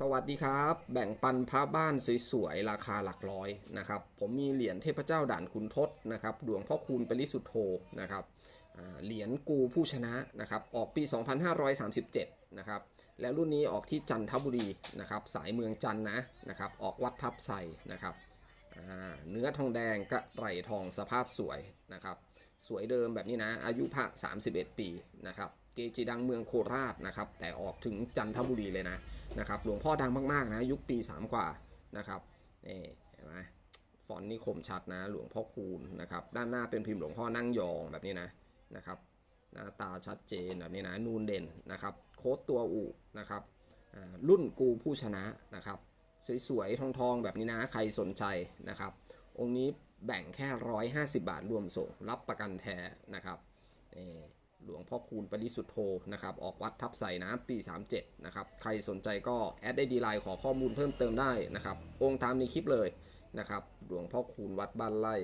สวัสดีครับ แบ่งปันพระบ้านสวยๆ ราคาหลักร้อยนะครับ ผมมีเหรียญเทพเจ้าด่านคุณทศนะครับหลวงพ่อคูณปริสุทธโธนะครับเหรียญกูผู้ชนะนะครับออกปี 2537นะครับแล้วรุ่นนี้ออกที่จันทบุรีนะครับสายเมืองจันนะนะครับออกวัดทับไซนะครับเนื้อทองแดงกระไหลทองสภาพสวยนะครับสวยเดิมแบบนี้นะอายุพระ31 ปีนะครับเกจิดังเมืองโคราชนะครับแต่ออกถึงจันทบุรีเลยนะ นะครับหลวงพ่อดังมากๆนะยุคปี 3 กว่านะครับนี่เห็นไหมฟอนต์นี่คมชัดนะหลวงพ่อคูณนะครับด้านหน้าเป็นพิมพ์หลวงพ่อนั่งยองแบบนี้นะนะครับหน้าตาชัดเจนแบบนี้นะนูนเด่นนะครับโค้ดตัวอูนะครับรุ่นกูผู้ชนะนะครับสวยๆทองๆแบบนี้นะใครสนใจนะครับ องค์นี้แบ่งแค่ 150 บาทรวมส่ง รับประกันแท้นะครับนี่ หลวงพ่อคูณปริสุทธโธนะครับออกวัดทับใส่นะปี 37 นะครับ ใครสนใจก็แอดได้ดีไลน์ขอข้อมูลเพิ่มเติมได้นะครับ องค์ตามในคลิปเลยนะครับ หลวงพ่อคูณวัดบ้านไร่